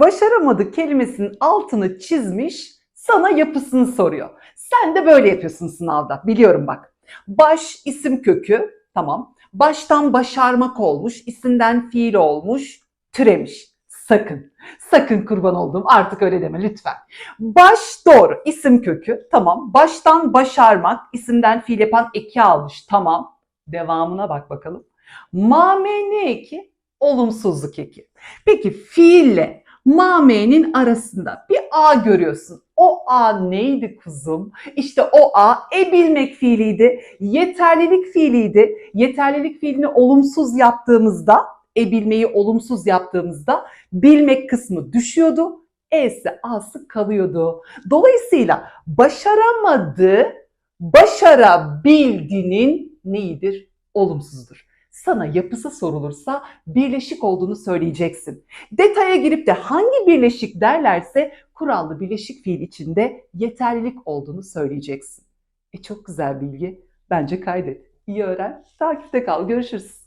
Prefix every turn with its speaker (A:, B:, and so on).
A: başaramadı kelimesinin altını çizmiş, sana yapısını soruyor. Sen de böyle yapıyorsun sınavda. Biliyorum bak. Baş isim kökü, tamam. Baştan başarmak olmuş, isimden fiil olmuş, türemiş. Sakın. Sakın kurban olduğum artık öyle deme lütfen. Baş doğru isim kökü tamam. Baştan başarmak isimden fiil yapan eki almış tamam. Devamına bak bakalım. Mame ne eki? Olumsuzluk eki. Peki fiille mame'nin arasında bir a görüyorsun. O a neydi kuzum? İşte o a e bilmek fiiliydi. Yeterlilik fiiliydi. Yeterlilik fiilini olumsuz yaptığımızda, e bilmeyi olumsuz yaptığımızda bilmek kısmı düşüyordu. E'si A'sı kalıyordu. Dolayısıyla başaramadı, başarabildiğinin neyidir? Olumsuzdur. Sana yapısı sorulursa birleşik olduğunu söyleyeceksin. Detaya girip de hangi birleşik derlerse kurallı birleşik fiil içinde yeterlilik olduğunu söyleyeceksin. E çok güzel bilgi. Bence kaydet. İyi öğren. Takipte kal. Görüşürüz.